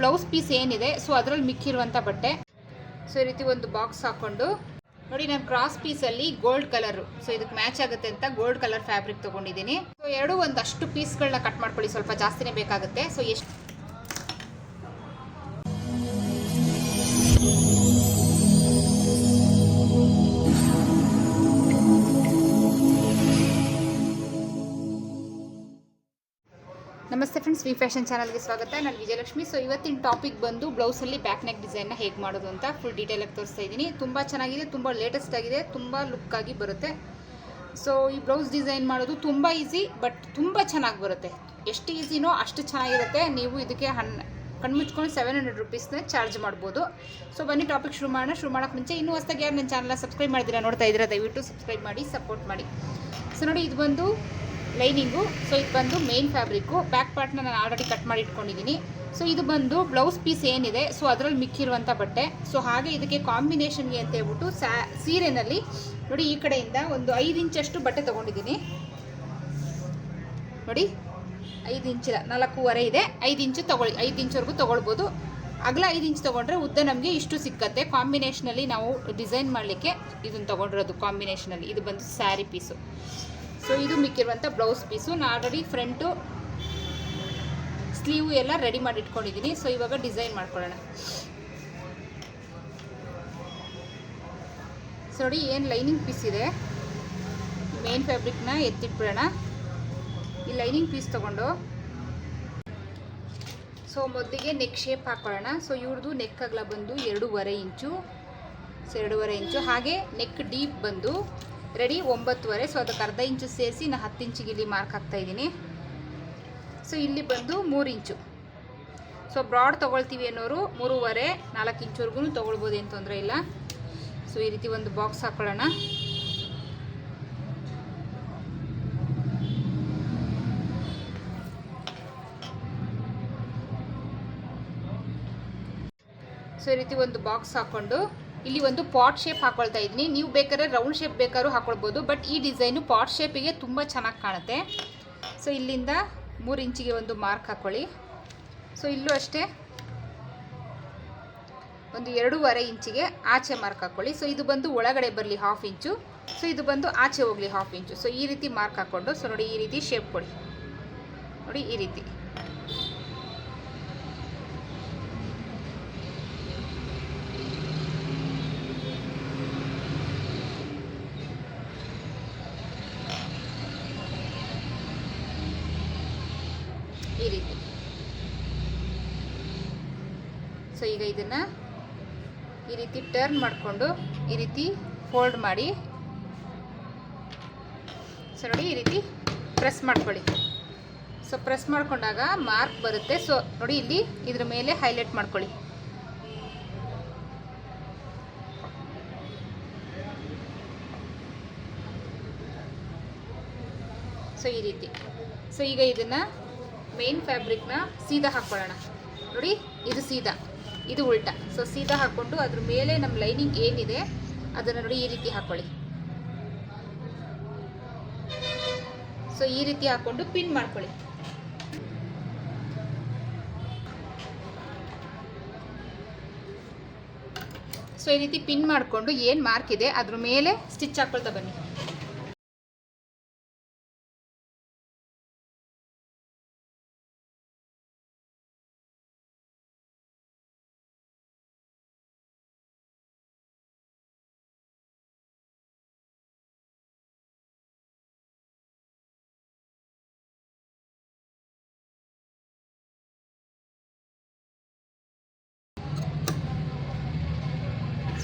Blouse piece ಏನಿದೆ so ಅದರಲ್ಲಿ ಮಿಕ್ಕಿರುವಂಥ ಬಟ್ಟೆ. ಸೊ ಈ ರೀತಿ ಒಂದು ಬಾಕ್ಸ್ ಹಾಕ್ಕೊಂಡು ನೋಡಿ ನಾನು ಕ್ರಾಸ್ ಪೀಸಲ್ಲಿ ಗೋಲ್ಡ್ ಕಲರು ಸೊ ಇದಕ್ಕೆ ಮ್ಯಾಚ್ ಆಗುತ್ತೆ ಅಂತ ಗೋಲ್ಡ್ ಕಲರ್ ಫ್ಯಾಬ್ರಿಕ್ ತೊಗೊಂಡಿದ್ದೀನಿ. ಸೊ ಎರಡು ಒಂದಷ್ಟು ಪೀಸ್ಗಳನ್ನ ಕಟ್ ಮಾಡ್ಕೊಳ್ಳಿ, ಸ್ವಲ್ಪ ಜಾಸ್ತಿನೇ ಬೇಕಾಗುತ್ತೆ. ಸೊ ಎಷ್ಟು ಫ್ರೆಂಡ್ಸ್ ವಿ ಫ್ಯಾಷನ್ ಚಾನಲ್ಗೆ ಸ್ವಾಗತ. ನಾನು ವಿಜಯಲಕ್ಷ್ಮಿ. ಸೊ ಇವತ್ತಿನ ಟಾಪಿಕ್ ಬಂದು ಬ್ಲೌಸಲ್ಲಿ ಬ್ಯಾಕ್ ನೆಕ್ ಡಿಸೈನ್ನ ಹೇಗೆ ಮಾಡೋದು ಅಂತ ಫುಲ್ ಡೀಟೇಲಾಗಿ ತೋರಿಸ್ತಾ ಇದ್ದೀನಿ. ತುಂಬ ಚೆನ್ನಾಗಿದೆ, ತುಂಬ ಲೇಟೆಸ್ಟ್ ಆಗಿದೆ, ತುಂಬ ಲುಕ್ ಆಗಿ ಬರುತ್ತೆ. ಸೊ ಈ ಬ್ಲೌಸ್ ಡಿಸೈನ್ ಮಾಡೋದು ತುಂಬ ಈಸಿ ಬಟ್ ತುಂಬ ಚೆನ್ನಾಗಿ ಬರುತ್ತೆ. ಎಷ್ಟು ಈಸಿನೋ ಅಷ್ಟು ಚೆನ್ನಾಗಿರುತ್ತೆ. ನೀವು ಇದಕ್ಕೆ ಹನ್, ಕಣ್ಮುಚ್ಕೊಂಡು ಸೆವೆನ್ ಹಂಡ್ರೆಡ್ ರುಪೀಸ್ನ ಚಾರ್ಜ್ ಮಾಡ್ಬೋದು. ಸೊ ಬನ್ನಿ ಟಾಪಿಕ್ ಶುರು ಮಾಡೋಣ. ಶುರು ಮಾಡೋಕ್ಕೆ ಮುಂಚೆ ಇನ್ನೂ ಹೊಸದಾಗಿ ಯಾರು ನನ್ನ ಚಾನಲ್ನ ಸಬ್ಸ್ಕ್ರೈಬ್ ಮಾಡಿದ್ದೀರಾ ನೋಡ್ತಾ ಇದ್ದೀರಾ, ದಯವಿಟ್ಟು ಸಬ್ಸ್ಕ್ರೈಬ್ ಮಾಡಿ ಸಪೋರ್ಟ್ ಮಾಡಿ. ಸೊ ನೋಡಿ, ಇದು ಬಂದು ಲೈನಿಂಗು. ಸೊ ಇದು ಬಂದು ಮೇನ್ ಫ್ಯಾಬ್ರಿಕ್ಕು ಬ್ಯಾಕ್ ಪಾರ್ಟ್ನ ನಾನು ಆಲ್ರೆಡಿ ಕಟ್ ಮಾಡಿ ಇಟ್ಕೊಂಡಿದ್ದೀನಿ ಸೊ ಇದು ಬಂದು ಬ್ಲೌಸ್ ಪೀಸ್ ಏನಿದೆ ಸೊ ಅದರಲ್ಲಿ ಮಿಕ್ಕಿರುವಂಥ ಬಟ್ಟೆ. ಸೊ ಹಾಗೆ ಇದಕ್ಕೆ ಕಾಂಬಿನೇಷನ್ಗೆ ಅಂತ ಹೇಳ್ಬಿಟ್ಟು ಸ್ಯಾ ಸೀರೆನಲ್ಲಿ ನೋಡಿ ಈ ಕಡೆಯಿಂದ ಒಂದು ಐದು ಇಂಚಷ್ಟು ಬಟ್ಟೆ ತೊಗೊಂಡಿದ್ದೀನಿ ನೋಡಿ, ಐದು ಇಂಚಿಲ್ಲ ನಾಲ್ಕೂವರೆ ಇದೆ. ಐದು ಇಂಚು ತೊಗೊಳ್ಳಿ, ಐದು ಇಂಚವರೆಗೂ ತೊಗೊಳ್ಬೋದು. ಅಗಲ ಐದು ಇಂಚ್ ತೊಗೊಂಡ್ರೆ ಉದ್ದ ನಮಗೆ ಇಷ್ಟು ಸಿಕ್ಕತ್ತೆ. ಕಾಂಬಿನೇಷನಲ್ಲಿ ನಾವು ಡಿಸೈನ್ ಮಾಡಲಿಕ್ಕೆ ಇದನ್ನು ತೊಗೊಂಡಿರೋದು ಕಾಂಬಿನೇಷನಲ್ಲಿ ಇದು ಬಂದು ಸ್ಯಾರಿ ಪೀಸು ಸೊ ಇದು ಮಿಕ್ಕಿರುವಂಥ ಬ್ಲೌಸ್ ಪೀಸು ನಾನು ಆಲ್ರೆಡಿ ಫ್ರಂಟು ಸ್ಲೀವ್ ಎಲ್ಲ ರೆಡಿ ಮಾಡಿ ಇಟ್ಕೊಂಡಿದ್ದೀನಿ ಸೊ ಇವಾಗ ಡಿಸೈನ್ ಮಾಡ್ಕೊಳ್ಳೋಣ. ಸೊ ನೋಡಿ ಏನು ಲೈನಿಂಗ್ ಪೀಸ್ ಇದೆ. ಮೇನ್ ಫ್ಯಾಬ್ರಿಕ್ನ ಎತ್ತಿಟ್ಬಿಡೋಣ. ಈ ಲೈನಿಂಗ್ ಪೀಸ್ ತೊಗೊಂಡು. ಸೊ ಮೊದಲಿಗೆ ನೆಕ್ ಶೇಪ್ ಹಾಕೊಳ್ಳೋಣ. ಸೊ ಇವ್ರದ್ದು ನೆಕ್ ಅಗಲ ಬಂದು ಎರಡೂವರೆ ಇಂಚು. ಸೊ ಎರಡೂವರೆ ಇಂಚು. ಹಾಗೆ ನೆಕ್ ಡೀಪ್ ಬಂದು ರೆಡಿ, ಒಂಬತ್ತುವರೆ. ಸೊ ಅದಕ್ಕೆ ಅರ್ಧ ಇಂಚು ಸೇರಿಸಿ ನಾನು ಹತ್ತು ಇಂಚಿಗೆ ಇಲ್ಲಿ ಮಾರ್ಕ್ ಹಾಕ್ತಾ ಇದ್ದೀನಿ. ಸೊ ಇಲ್ಲಿ ಬಂದು ಮೂರು ಇಂಚು. ಸೊ ಬ್ರಾಡ್ ತೊಗೊಳ್ತೀವಿ ಅನ್ನೋರು ಮೂರುವರೆ, ನಾಲ್ಕು ಇಂಚುವರೆಗೂ ತೊಗೊಳ್ಬೋದು, ಏನು ತೊಂದರೆ ಇಲ್ಲ. ಸೊ ಈ ರೀತಿ ಒಂದು ಬಾಕ್ಸ್ ಹಾಕೊಳ್ಳೋಣ. ಸೊ ಈ ರೀತಿ ಒಂದು ಬಾಕ್ಸ್ ಹಾಕ್ಕೊಂಡು ಇಲ್ಲಿ ಒಂದು ಪಾಟ್ ಶೇಪ್ ಹಾಕೊಳ್ತಾ ಇದ್ದೀನಿ. ನೀವು ಬೇಕಾದ್ರೆ ರೌಂಡ್ ಶೇಪ್ ಬೇಕಾದ್ರೂ ಹಾಕೊಳ್ಬೋದು ಬಟ್ ಈ ಡಿಸೈನು ಪಾಟ್ ಶೇಪಿಗೆ ತುಂಬ ಚೆನ್ನಾಗಿ ಕಾಣುತ್ತೆ. ಸೊ ಇಲ್ಲಿಂದ ಮೂರು ಇಂಚಿಗೆ ಒಂದು ಮಾರ್ಕ್ ಹಾಕ್ಕೊಳ್ಳಿ ಸೊ ಇಲ್ಲೂ ಅಷ್ಟೇ ಒಂದು ಎರಡೂವರೆ ಇಂಚಿಗೆ ಆಚೆ ಮಾರ್ಕ್ ಹಾಕ್ಕೊಳ್ಳಿ ಸೊ ಇದು ಬಂದು ಒಳಗಡೆ ಬರಲಿ ಹಾಫ್ ಇಂಚು ಸೊ ಇದು ಬಂದು ಆಚೆ ಹೋಗಲಿ ಹಾಫ್ ಇಂಚು ಸೊ ಈ ರೀತಿ ಮಾರ್ಕ್ ಹಾಕ್ಕೊಂಡು ಸೊ ನೋಡಿ ಈ ರೀತಿ ಶೇಪ್ ಕೊಡಿ. ನೋಡಿ ಈ ರೀತಿ ಈ ರೀತಿ ಸೊ ಈಗ ಇದನ್ನು ಈ ರೀತಿ ಟರ್ನ್ ಮಾಡಿಕೊಂಡು ಈ ರೀತಿ ಫೋಲ್ಡ್ ಮಾಡಿ. ಸೊ ನೋಡಿ ಈ ರೀತಿ ಪ್ರೆಸ್ ಮಾಡ್ಕೊಳ್ಳಿ. ಸೊ ಪ್ರೆಸ್ ಮಾಡಿಕೊಂಡಾಗ ಮಾರ್ಕ್ ಬರುತ್ತೆ. ಸೊ ನೋಡಿ ಇಲ್ಲಿ ಇದ್ರ ಮೇಲೆ ಹೈಲೈಟ್ ಮಾಡ್ಕೊಳ್ಳಿ. ಸೊ ಈ ರೀತಿ. ಸೊ ಈಗ ಇದನ್ನು ಮೇನ್ ಫ್ಯಾಬ್ರಿಕ್ನ ಸೀದಾ ಹಾಕ್ಕೊಳ್ಳೋಣ. ನೋಡಿ, ಇದು ಸೀದಾ. ಇದು ಉಲ್ಟಾ. ಸೊ ಸೀದಾ ಹಾಕ್ಕೊಂಡು ಅದ್ರ ಮೇಲೆ ನಮ್ಮ ಲೈನಿಂಗ್ ಏನಿದೆ, ಅದನ್ನು ನೋಡಿ ಈ ರೀತಿ ಹಾಕ್ಕೊಳ್ಳಿ ಸೊ ಈ ರೀತಿ ಹಾಕ್ಕೊಂಡು ಪಿನ್ ಮಾಡ್ಕೊಳ್ಳಿ. ಸೊ ಈ ರೀತಿ ಪಿನ್ ಮಾಡಿಕೊಂಡು ಏನು ಮಾರ್ಕ್ ಇದೆ, ಅದ್ರ ಮೇಲೆ ಸ್ಟಿಚ್ ಹಾಕ್ಕೊಳ್ತಾ ಬನ್ನಿ.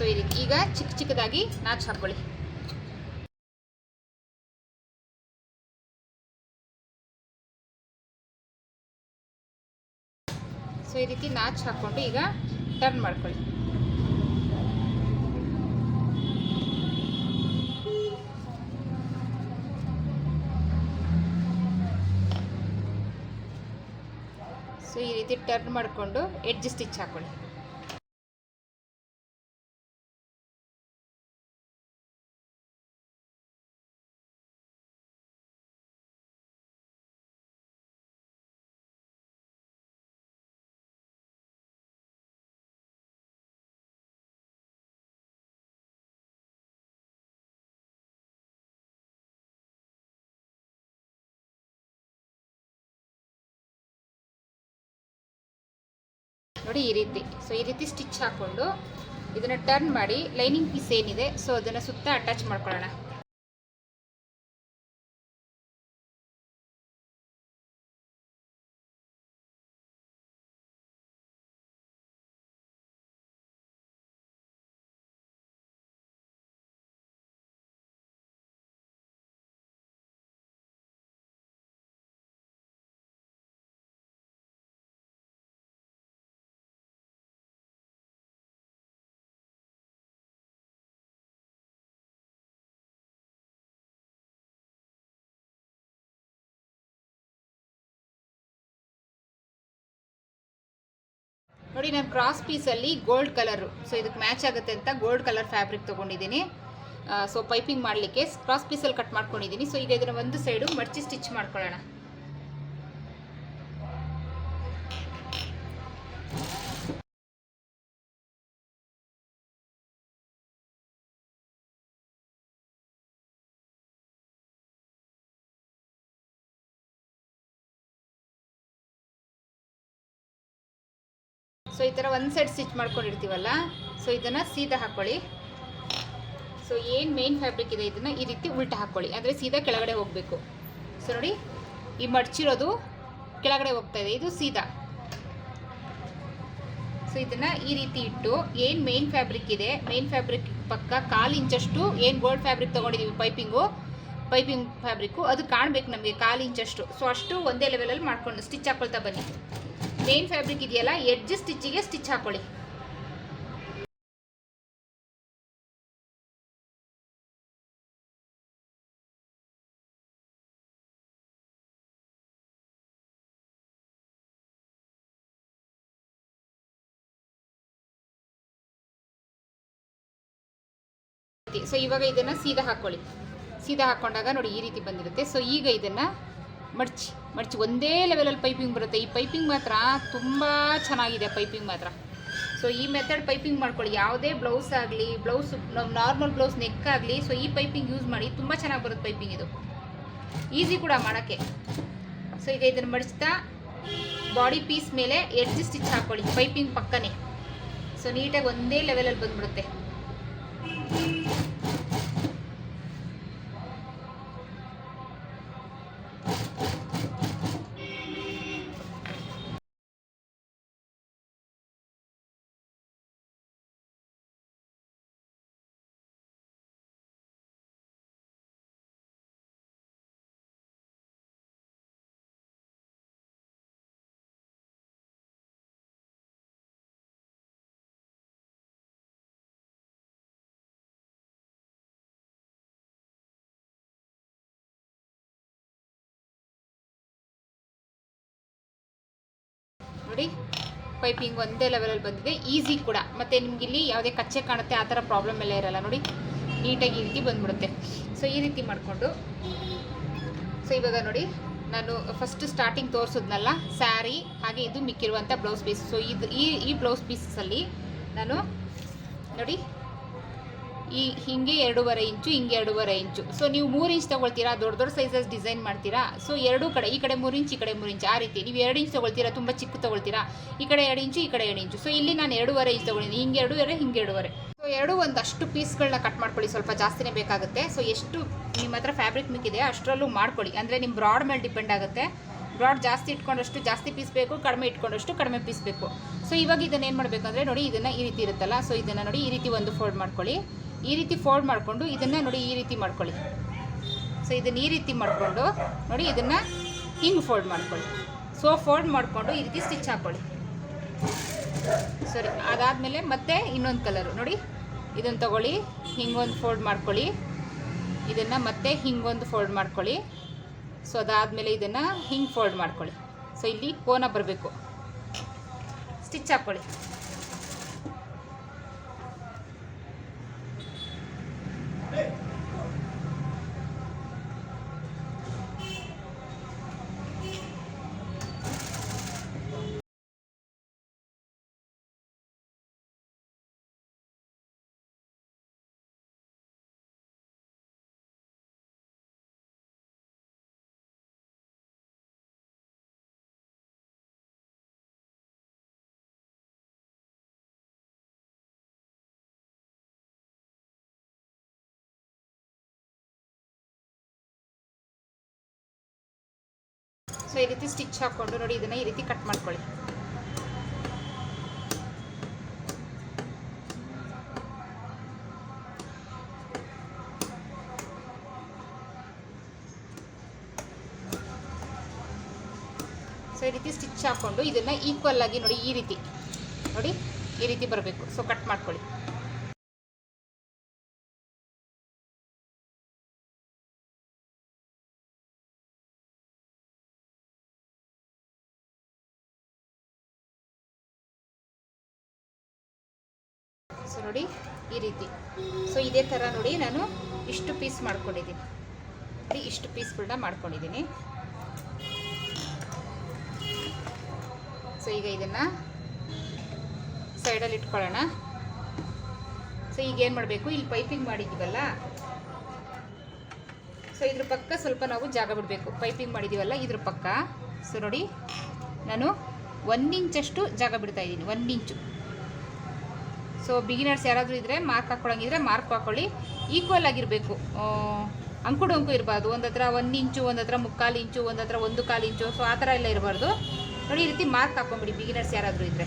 ಸೊ ಈ ರೀತಿ ಈಗ ಚಿಕ್ಕ ಚಿಕ್ಕದಾಗಿ ನಾಚ್ ಹಾಕ್ಕೊಳ್ಳಿ. ಸೊ ಈ ರೀತಿ ನಾಚ್ ಹಾಕ್ಕೊಂಡು ಈಗ ಟರ್ನ್ ಮಾಡ್ಕೊಳ್ಳಿ. ಸೊ ಈ ರೀತಿ ಟರ್ನ್ ಮಾಡಿಕೊಂಡು ಎಡ್ಜ್ ಸ್ಟಿಚ್ ಹಾಕ್ಕೊಳ್ಳಿ. ನೋಡಿ ಈ ರೀತಿ. ಸೊ ಈ ರೀತಿ ಸ್ಟಿಚ್ ಹಾಕ್ಕೊಂಡು ಇದನ್ನು ಟರ್ನ್ ಮಾಡಿ ಲೈನಿಂಗ್ ಪೀಸ್ ಏನಿದೆ ಸೊ ಅದನ್ನು ಸುತ್ತ ಅಟ್ಯಾಚ್ ಮಾಡ್ಕೊಳ್ಳೋಣ. ನೋಡಿ, ನಾನು ಕ್ರಾಸ್ ಪೀಸಲ್ಲಿ ಗೋಲ್ಡ್ ಕಲರು ಸೊ ಇದಕ್ಕೆ ಮ್ಯಾಚ್ ಆಗುತ್ತೆ ಅಂತ ಗೋಲ್ಡ್ ಕಲರ್ ಫ್ಯಾಬ್ರಿಕ್ ತೊಗೊಂಡಿದ್ದೀನಿ. ಸೊ ಪೈಪಿಂಗ್ ಮಾಡಲಿಕ್ಕೆ ಕ್ರಾಸ್ ಪೀಸಲ್ಲಿ ಕಟ್ ಮಾಡ್ಕೊಂಡಿದ್ದೀನಿ. ಸೊ ಈಗ ಇದನ್ನು ಒಂದು ಸೈಡು ಮಡಚಿ ಸ್ಟಿಚ್ ಮಾಡ್ಕೊಳ್ಳೋಣ. ಈ ಥರ ಒಂದು ಸೈಡ್ ಸ್ಟಿಚ್ ಮಾಡ್ಕೊಂಡಿರ್ತೀವಲ್ಲ ಸೊ ಇದನ್ನು ಸೀದಾ ಹಾಕ್ಕೊಳ್ಳಿ ಸೊ ಏನು ಮೇನ್ ಫ್ಯಾಬ್ರಿಕ್ ಇದೆ, ಇದನ್ನು ಈ ರೀತಿ ಉಲ್ಟಾ ಹಾಕ್ಕೊಳ್ಳಿ ಅಂದರೆ ಸೀದಾ ಕೆಳಗಡೆ ಹೋಗಬೇಕು. ಸೊ ನೋಡಿ, ಈ ಮಡ್ಚಿರೋದು ಕೆಳಗಡೆ ಹೋಗ್ತಾ ಇದೆ, ಇದು ಸೀದಾ. ಸೊ ಇದನ್ನು ಈ ರೀತಿ ಇಟ್ಟು, ಏನು ಮೇನ್ ಫ್ಯಾಬ್ರಿಕ್ ಇದೆ ಮೇನ್ ಫ್ಯಾಬ್ರಿಕ್ ಪಕ್ಕ ಕಾಲು ಇಂಚಷ್ಟು, ಏನು ಗೋಲ್ಡ್ ಫ್ಯಾಬ್ರಿಕ್ ತೊಗೊಂಡಿದ್ದೀವಿ ಪೈಪಿಂಗು ಪೈಪಿಂಗ್ ಫ್ಯಾಬ್ರಿಕ್ಕು ಅದು ಕಾಣಬೇಕು ನಮಗೆ ಕಾಲು ಇಂಚಷ್ಟು. ಸೊ ಅಷ್ಟು ಒಂದೇ ಲೆವೆಲಲ್ಲಿ ಮಾಡ್ಕೊಂಡು ಸ್ಟಿಚ್ ಹಾಕ್ಕೊಳ್ತಾ ಬನ್ನಿ. ಮೇನ್ ಫ್ಯಾಬ್ರಿಕ್ ಇದೆಯಲ್ಲ ಎಡ್ಜ್ ಸ್ಟಿಚ್ಚಿಗೆ ಸ್ಟಿಚ್ ಹಾಕೊಳ್ಳಿ. ಸೊ ಇವಾಗ ಇದನ್ನ ಸೀದಾ ಹಾಕೊಳ್ಳಿ. ಸೀದಾ ಹಾಕೊಂಡಾಗ ನೋಡಿ ಈ ರೀತಿ ಬಂದಿರುತ್ತೆ. ಸೊ ಈಗ ಇದನ್ನ ಮಡ್ಚಿ ಮಡ್ಚಿ ಒಂದೇ ಲೆವೆಲಲ್ಲಿ ಪೈಪಿಂಗ್ ಬರುತ್ತೆ. ಈ ಪೈಪಿಂಗ್ ಮಾತ್ರ ತುಂಬ ಚೆನ್ನಾಗಿದೆ ಪೈಪಿಂಗ್ ಮಾತ್ರ. ಸೊ ಈ ಮೆಥಡ್ ಪೈಪಿಂಗ್ ಮಾಡ್ಕೊಳ್ಳಿ. ಯಾವುದೇ ಬ್ಲೌಸ್ ಆಗಲಿ ಬ್ಲೌಸ್ ನಾರ್ಮಲ್ ಬ್ಲೌಸ್ ನೆಕ್ ಆಗಲಿ ಸೊ ಈ ಪೈಪಿಂಗ್ ಯೂಸ್ ಮಾಡಿ ತುಂಬ ಚೆನ್ನಾಗಿ ಬರುತ್ತೆ ಪೈಪಿಂಗ್ ಇದು. ಈಸಿ ಕೂಡ ಮಾಡೋಕ್ಕೆ. ಸೊ ಈಗ ಇದನ್ನು ಮಡಿಸ್ತಾ ಬಾಡಿ ಪೀಸ್ ಮೇಲೆ ಎಡ್ಜ್ ಸ್ಟಿಚ್ ಹಾಕ್ಕೊಳ್ಳಿ ಪೈಪಿಂಗ್ ಪಕ್ಕನೇ. ಸೊ ನೀಟಾಗಿ ಒಂದೇ ಲೆವೆಲಲ್ಲಿ ಬಂದ್ಬಿಡುತ್ತೆ. ನೋಡಿ. ಪೈಪಿಂಗ್ ಒಂದೇ ಲೆವೆಲಲ್ಲಿ ಬಂದಿದೆ. ಈಸಿ ಕೂಡ. ಮತ್ತು ನಿಮ್ಗೆ ಇಲ್ಲಿ ಯಾವುದೇ ಕಚ್ಚೆ ಕಾಣುತ್ತೆ, ಆ ಥರ ಪ್ರಾಬ್ಲಮ್ ಎಲ್ಲ ಇರಲ್ಲ. ನೋಡಿ, ನೀಟಾಗಿ ಈ ರೀತಿ ಬಂದ್ಬಿಡುತ್ತೆ. ಸೊ ಈ ರೀತಿ ಮಾಡಿಕೊಂಡು. ಸೊ ಇವಾಗ ನೋಡಿ, ನಾನು ಫಸ್ಟ್ ಸ್ಟಾರ್ಟಿಂಗ್ ತೋರಿಸಿದ್ನಲ್ಲ ಸ್ಯಾರಿ ಹಾಗೆ ಇದು ಮಿಕ್ಕಿರುವಂಥ ಬ್ಲೌಸ್ ಪೀಸ್ ಸೊ ಇದು ಈ ಈ ಬ್ಲೌಸ್ ಪೀಸಲ್ಲಿ ನಾನು ನೋಡಿ ಈ ಹಿಂಗೆ ಎರಡೂವರೆ ಇಂಚು, ಹಿಂಗೆ ಎರಡೂವರೆ ಇಂಚು. ಸೊ ನೀವು ಮೂರು ಇಂಚ್ ತೊಗೊಳ್ತೀರಾ, ದೊಡ್ಡ ದೊಡ್ಡ ಸೈಜಸ್ ಡಿಸೈನ್ ಮಾಡ್ತೀರಾ? ಸೊ ಎರಡೂ ಕಡೆ, ಈ ಕಡೆ ಮೂರು ಇಂಚ್, ಈ ಕಡೆ ಮೂರು ಇಂಚ್, ಆ ರೀತಿ. ನೀವು ಎರಡು ಇಂಚ್ ತೊಗೊಳ್ತೀರಾ, ತುಂಬ ಚಿಕ್ಕ ತೊಗೊಳ್ತೀರಾ? ಈ ಕಡೆ ಎರಡು ಇಂಚು, ಈ ಕಡೆ ಎರಡು ಇಂಚು. ಸೊ ಇಲ್ಲಿ ನಾನು ಎರಡೂವರೆ ಇಂಚ್ ತೊಗೊಂಡಿದ್ದೀನಿ ಹಿಂಗೆ ಎರಡೂವರೆ ಹಿಂಗೆ ಎರಡೂವರೆ. ಸೊ ಎರಡು ಒಂದಷ್ಟು ಪೀಸ್ಗಳನ್ನ ಕಟ್ ಮಾಡ್ಕೊಳ್ಳಿ. ಸ್ವಲ್ಪ ಜಾಸ್ತಿನೇ ಬೇಕಾಗುತ್ತೆ. ಸೊ ಎಷ್ಟು ನಿಮ್ಮ ಹತ್ರ ಫ್ಯಾಬ್ರಿಕ್ ಮಿಕ್ಕಿದೆ, ಅಷ್ಟರಲ್ಲೂ ಮಾಡ್ಕೊಳ್ಳಿ. ಅಂದರೆ ನಿಮ್ಮ ಬ್ರಾಡ್ ಮೇಲೆ ಡಿಪೆಂಡ್ ಆಗುತ್ತೆ. ಬ್ರಾಡ್ ಜಾಸ್ತಿ ಇಟ್ಕೊಂಡಷ್ಟು ಜಾಸ್ತಿ ಪೀಸ್ ಬೇಕು, ಕಡಿಮೆ ಇಟ್ಕೊಂಡಷ್ಟು ಕಡಿಮೆ ಪೀಸ್ ಬೇಕು. ಸೊ ಇವಾಗ ಇದನ್ನು ಏನು ಮಾಡಬೇಕು ನೋಡಿ, ಇದನ್ನು ಈ ರೀತಿ ಇರುತ್ತಲ್ಲ. ಸೊ ಇದನ್ನು ನೋಡಿ ಈ ರೀತಿ ಒಂದು ಫೋಲ್ಡ್ ಮಾಡ್ಕೊಳ್ಳಿ. ಈ ರೀತಿ ಫೋಲ್ಡ್ ಮಾಡಿಕೊಂಡು ಇದನ್ನು ನೋಡಿ ಈ ರೀತಿ ಮಾಡ್ಕೊಳ್ಳಿ. ಸೊ ಇದನ್ನು ಈ ರೀತಿ ಮಾಡಿಕೊಂಡು ನೋಡಿ ಇದನ್ನು ಹಿಂಗೆ ಫೋಲ್ಡ್ ಮಾಡ್ಕೊಳ್ಳಿ. ಸೊ ಫೋಲ್ಡ್ ಮಾಡಿಕೊಂಡು ಈ ರೀತಿ ಸ್ಟಿಚ್ ಹಾಕ್ಕೊಳ್ಳಿ ಸರಿ ಅದಾದಮೇಲೆ ಮತ್ತೆ ಇನ್ನೊಂದು ಕಲರು ನೋಡಿ, ಇದನ್ನು ತಗೊಳ್ಳಿ, ಹಿಂಗೊಂದು ಫೋಲ್ಡ್ ಮಾಡ್ಕೊಳ್ಳಿ. ಇದನ್ನು ಮತ್ತೆ ಹಿಂಗೊಂದು ಫೋಲ್ಡ್ ಮಾಡ್ಕೊಳ್ಳಿ. ಸೊ ಅದಾದಮೇಲೆ ಇದನ್ನು ಹಿಂಗೆ ಫೋಲ್ಡ್ ಮಾಡ್ಕೊಳ್ಳಿ. ಸೊ ಇಲ್ಲಿ ಕೋನ ಬರಬೇಕು. ಸ್ಟಿಚ್ ಹಾಕ್ಕೊಳ್ಳಿ ಸೊ ಈ ರೀತಿ ಸ್ಟಿಚ್ ಹಾಕ್ಕೊಂಡು ನೋಡಿ, ಇದನ್ನು ಈ ರೀತಿ ಕಟ್ ಮಾಡ್ಕೊಳ್ಳಿ. ಸೊ ಈ ರೀತಿ ಸ್ಟಿಚ್ ಹಾಕ್ಕೊಂಡು ಇದನ್ನು ಈಕ್ವಲ್ ಆಗಿ ನೋಡಿ ಈ ರೀತಿ, ನೋಡಿ ಈ ರೀತಿ ಬರಬೇಕು. ಸೊ ಕಟ್ ಮಾಡ್ಕೊಳ್ಳಿ. ಸೊ ನೋಡಿ ಈ ರೀತಿ. ಸೊ ಇದೇ ಥರ ನೋಡಿ ನಾನು ಇಷ್ಟು ಪೀಸ್ ಮಾಡ್ಕೊಂಡಿದ್ದೀನಿ. ನೋಡಿ, ಇಷ್ಟು ಪೀಸ್ಗಳನ್ನ ಮಾಡ್ಕೊಂಡಿದ್ದೀನಿ. ಸೊ ಈಗ ಇದನ್ನು ಸೈಡಲ್ಲಿ ಇಟ್ಕೊಳ್ಳೋಣ. ಸೊ ಈಗ ಏನು ಮಾಡಬೇಕು? ಇಲ್ಲಿ ಪೈಪಿಂಗ್ ಮಾಡಿದ್ದೀವಲ್ಲ ಸೊ ಇದ್ರ ಪಕ್ಕ ಸ್ವಲ್ಪ ನಾವು ಜಾಗ ಬಿಡಬೇಕು. ಪೈಪಿಂಗ್ ಮಾಡಿದ್ದೀವಲ್ಲ ಇದ್ರ ಪಕ್ಕ. ಸೊ ನೋಡಿ, ನಾನು ಒಂದು ಇಂಚಷ್ಟು ಜಾಗ ಬಿಡ್ತಾ ಇದ್ದೀನಿ. ಒಂದು ಇಂಚು ಸೊ ಬಿಗಿನರ್ಸ್ ಯಾರಾದರೂ ಇದ್ದರೆ ಮಾರ್ಕ್ ಹಾಕ್ಕೊಳಂಗಿದ್ರೆ ಮಾರ್ಕ್ ಹಾಕ್ಕೊಳ್ಳಿ ಈಕ್ವಲ್ ಆಗಿರಬೇಕು. ಅಂಕು ಡೊಂಕು ಇರಬಾರ್ದು. ಒಂದು ಹತ್ರ ಒಂದು ಇಂಚು ಒಂದು ಹತ್ರ ಮುಕ್ಕಾಲು ಇಂಚು ಒಂದು ಹತ್ರ ಒಂದು ಕಾಲು ಇಂಚು. ಸೊ ಆ ಥರ ಎಲ್ಲ ಇರಬಾರ್ದು. ನೋಡಿ, ಈ ರೀತಿ ಮಾರ್ಕ್ ಹಾಕೊಂಬಿಡಿ ಬಿಗಿನರ್ಸ್ ಯಾರಾದರೂ ಇದ್ದರೆ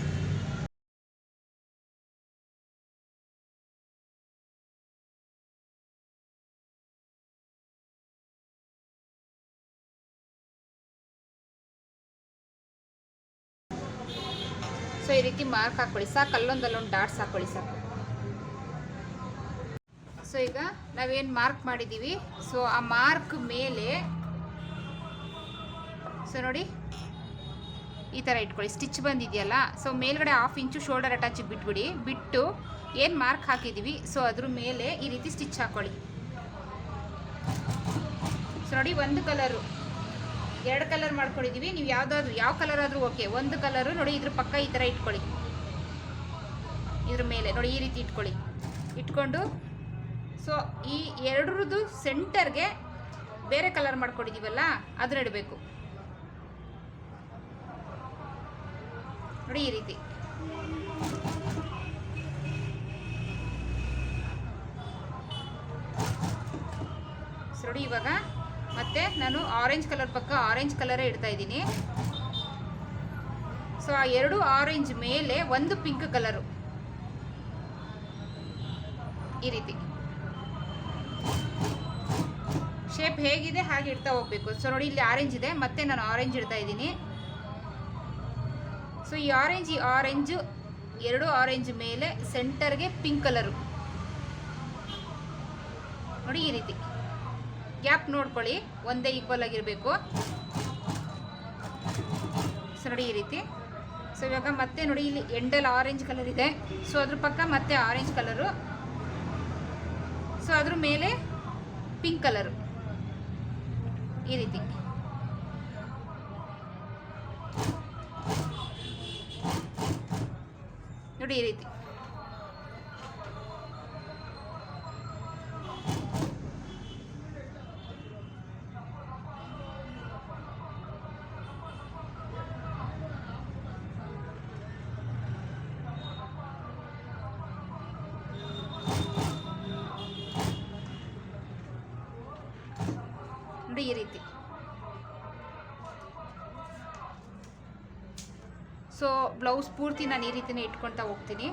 ರೀತಿ ಮಾರ್ಕ್ ಹಾಕೊಳ್ಳಿ. ಸಾಕು ಅಲ್ಲೊಂದು ಡಾಟ್ಸ್ ಹಾಕೊಳ್ಳಿ ಸಾಕು. ಸೊ ಈಗ ನಾವೇನು ಮಾರ್ಕ್ ಮಾಡಿದ್ದೀವಿ ಸೊ ಆ ಮಾರ್ಕ್ ಮೇಲೆ ಸೊ ನೋಡಿ, ಈ ಥರ ಇಟ್ಕೊಳ್ಳಿ. ಸ್ಟಿಚ್ ಬಂದಿದೆಯಲ್ಲ? ಸೊ ಮೇಲ್ಗಡೆ ಹಾಫ್ ಇಂಚು ಶೋಲ್ಡರ್ ಅಟ್ಯಾಚ್ ಬಿಟ್ಬಿಡಿ. ಬಿಟ್ಟು ಏನು ಮಾರ್ಕ್ ಹಾಕಿದ್ದೀವಿ ಸೊ ಅದ್ರ ಮೇಲೆ ಈ ರೀತಿ ಸ್ಟಿಚ್ ಹಾಕ್ಕೊಳ್ಳಿ ಸೊ ನೋಡಿ, ಒಂದು ಕಲರು ಎರಡು ಕಲರ್ ಮಾಡ್ಕೊಂಡಿದ್ದೀವಿ ನೀವು ಯಾವುದಾದ್ರು ಯಾವ ಕಲರ್ ಆದರೂ ಓಕೆ ಒಂದು ಕಲರು ನೋಡಿ ಇದ್ರ ಪಕ್ಕ ಈ ಥರ ಇಟ್ಕೊಳ್ಳಿ. ಇದ್ರ ಮೇಲೆ ನೋಡಿ ಈ ರೀತಿ ಇಟ್ಕೊಳ್ಳಿ. ಇಟ್ಕೊಂಡು ಸೊ ಈ ಎರಡರದ್ದು ಸೆಂಟರ್ಗೆ ಬೇರೆ ಕಲರ್ ಮಾಡ್ಕೊಂಡಿದ್ದೀವಲ್ಲ ಅದನ್ನ ಇಡಬೇಕು ನೋಡಿ ಈ ರೀತಿ. ನೋಡಿ ಇವಾಗ ಮತ್ತೆ ನಾನು ಆರೆಂಜ್ ಕಲರ್ ಪಕ್ಕ ಆರೆಂಜ್ ಕಲರೇ ಇಡ್ತಾ ಇದ್ದೀನಿ. ಸೊ ಆ ಎರಡು ಆರೆಂಜ್ ಮೇಲೆ ಒಂದು ಪಿಂಕ್ ಕಲರು ಈ ರೀತಿ. ಶೇಪ್ ಹೇಗಿದೆ, ಹಾಗೆ ಇಡ್ತಾ ಹೋಗ್ಬೇಕು. ಸೊ ನೋಡಿ, ಇಲ್ಲಿ ಆರೆಂಜ್ ಇದೆ. ಮತ್ತೆ ನಾನು ಆರೆಂಜ್ ಇಡ್ತಾ ಇದ್ದೀನಿ. ಸೊ ಈ ಆರೆಂಜ್ ಈ ಆರೆಂಜು ಎರಡು ಆರೆಂಜ್ ಮೇಲೆ ಸೆಂಟರ್ಗೆ ಪಿಂಕ್ ಕಲರು ನೋಡಿ, ಈ ರೀತಿ. ಗ್ಯಾಪ್ ನೋಡ್ಕೊಳ್ಳಿ, ಒಂದೇ ಈಕ್ವಲ್ ಆಗಿರಬೇಕು. ಸೊ ನೋಡಿ ಈ ರೀತಿ. ಸೊ ಇವಾಗ ಮತ್ತೆ ನೋಡಿ ಇಲ್ಲಿ ಎಂಡಲ್ ಆರೆಂಜ್ ಕಲರ್ ಇದೆ. ಸೊ ಅದ್ರ ಪಕ್ಕ ಮತ್ತೆ ಆರೆಂಜ್ ಕಲರು ಸೊ ಅದ್ರ ಮೇಲೆ ಪಿಂಕ್ ಕಲರು ಈ ರೀತಿ. ನೋಡಿ ಈ ರೀತಿ ನೋಡಿ ಈ ರೀತಿ ಸೊ ಬ್ಲೌಸ್ ಪೂರ್ತಿ ನಾನು ಈ ರೀತಿನೇ ಇಟ್ಕೊಳ್ತಾ ಹೋಗ್ತೀನಿ.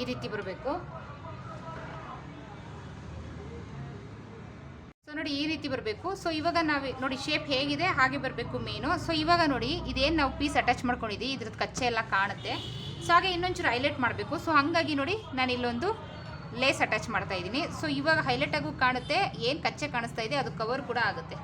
ಈ ರೀತಿ ಬರಬೇಕು. ಸೊ ನೋಡಿ ಈ ರೀತಿ ಬರಬೇಕು. ಸೊ ಇವಾಗ ನಾವು ನೋಡಿ ಶೇಪ್ ಹೇಗಿದೆ, ಹಾಗೆ ಬರಬೇಕು ಮೇನು ಸೊ ಇವಾಗ ನೋಡಿ ಇದೇನು ನಾವು ಪೀಸ್ ಅಟ್ಯಾಚ್ ಮಾಡ್ಕೊಂಡಿದ್ದೀವಿ ಇದ್ರದ್ದು ಕಚ್ಚೆ ಎಲ್ಲ ಕಾಣುತ್ತೆ. ಸೊ ಹಾಗೆ ಇನ್ನೊಂಚೂರು ಹೈಲೈಟ್ ಮಾಡಬೇಕು. ಸೊ ಹಾಗಾಗಿ ನೋಡಿ ನಾನು ಇಲ್ಲೊಂದು ಲೇಸ್ ಅಟ್ಯಾಚ್ ಮಾಡ್ತಾ ಇದ್ದೀನಿ. ಸೊ ಇವಾಗ ಹೈಲೈಟಾಗೂ ಕಾಣುತ್ತೆ, ಏನು ಕಚ್ಚೆ ಕಾಣಿಸ್ತಾ ಇದೆ, ಅದು ಕವರ್ ಕೂಡ ಆಗುತ್ತೆ.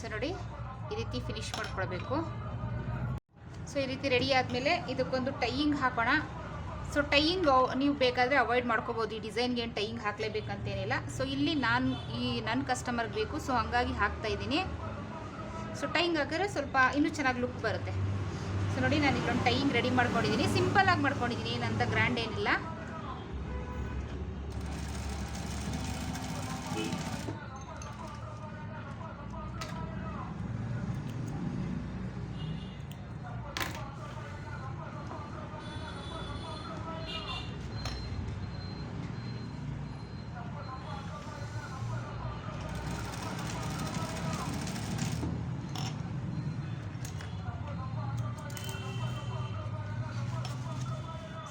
ಸೊ ನೋಡಿ ಈ ರೀತಿ ಫಿನಿಶ್ ಮಾಡ್ಕೊಳ್ಬೇಕು. ಸೊ ಈ ರೀತಿ ರೆಡಿ ಆದಮೇಲೆ ಇದಕ್ಕೊಂದು ಟೈಯಿಂಗ್ ಹಾಕೋಣ. ಸೊ ಟೈಯಿಂಗ್ ನೀವು ಬೇಕಾದರೆ ಅವಾಯ್ಡ್ ಮಾಡ್ಕೋಬೋದು. ಈ ಡಿಸೈನ್ಗೆ ಏನು ಟೈಯಿಂಗ್ ಹಾಕಲೇಬೇಕಂತೇನಿಲ್ಲ. ಸೊ ಇಲ್ಲಿ ನಾನು ಈ ನನ್ನ ಕಸ್ಟಮರ್ಗೆ ಬೇಕು. ಸೊ ಹಾಗಾಗಿ ಹಾಕ್ತಾ ಇದ್ದೀನಿ. ಸೊ ಟೈಯಿಂಗ್ ಹಾಕಿದ್ರೆ ಸ್ವಲ್ಪ ಇನ್ನೂ ಚೆನ್ನಾಗಿ ಲುಕ್ ಬರುತ್ತೆ. ಸೊ ನೋಡಿ ನಾನು ಇಲ್ಲೊಂದು ಟೈಯಿಂಗ್ ರೆಡಿ ಮಾಡ್ಕೊಂಡಿದ್ದೀನಿ ಸಿಂಪಲಾಗಿ ಮಾಡ್ಕೊಂಡಿದ್ದೀನಿ ಏನಂತ ಗ್ರ್ಯಾಂಡ್ ಏನಿಲ್ಲ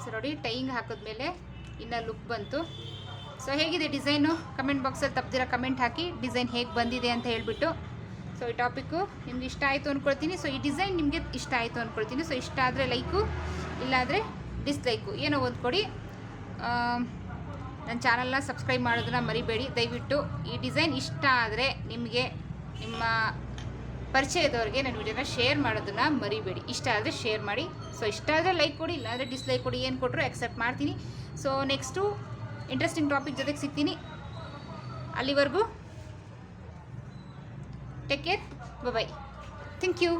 ಸೊ ನೋಡಿ ಟೈಯಿಂಗ್ ಹಾಕಿದ್ಮೇಲೆ ಇನ್ನು ಲುಕ್ ಬಂತು. ಸೊ ಹೇಗಿದೆ ಡಿಸೈನು ಕಮೆಂಟ್ ಬಾಕ್ಸಲ್ಲಿ ತಪ್ಪದಿರ ಕಮೆಂಟ್ ಹಾಕಿ ಡಿಸೈನ್ ಹೇಗೆ ಬಂದಿದೆ ಅಂತ ಹೇಳಿಬಿಟ್ಟು. ಸೊ ಈ ಟಾಪಿಕ್ಕು ನಿಮ್ಗೆ ಇಷ್ಟ ಆಯಿತು ಅಂದ್ಕೊಳ್ತೀನಿ ಸೊ ಈ ಡಿಸೈನ್ ನಿಮಗೆ ಇಷ್ಟ ಆಯಿತು ಅಂದ್ಕೊಳ್ತೀನಿ ಸೊ ಇಷ್ಟ ಆದರೆ ಲೈಕು ಇಲ್ಲಾದರೆ ಡಿಸ್ಲೈಕು ಏನೋ ಒಂದು ಕೊಡಿ. ನನ್ನ ಚಾನಲ್ನ ಸಬ್ಸ್ಕ್ರೈಬ್ ಮಾಡೋದನ್ನ ಮರಿಬೇಡಿ. ದಯವಿಟ್ಟು ಈ ಡಿಸೈನ್ ಇಷ್ಟ ಆದರೆ ನಿಮಗೆ ನಿಮ್ಮ ಪರಿಚಯದವ್ರಿಗೆ ನನ್ನ ವಿಡಿಯೋನ ಶೇರ್ ಮಾಡೋದನ್ನ ಮರಿಬೇಡಿ. ಇಷ್ಟ ಆದರೆ ಶೇರ್ ಮಾಡಿ. ಸೊ ಇಷ್ಟ ಆದರೆ ಲೈಕ್ ಕೊಡಿ, ಇಲ್ಲಾಂದರೆ ಡಿಸ್ಲೈಕ್ ಕೊಡಿ, ಏನು ಕೊಟ್ಟರು ಅಕ್ಸೆಪ್ಟ್ ಮಾಡ್ತೀನಿ. ಸೊ ನೆಕ್ಸ್ಟು ಇಂಟ್ರೆಸ್ಟಿಂಗ್ ಟಾಪಿಕ್ ಜೊತೆಗೆ ಸಿಗ್ತೀನಿ. ಅಲ್ಲಿವರೆಗೂ take care bye thank you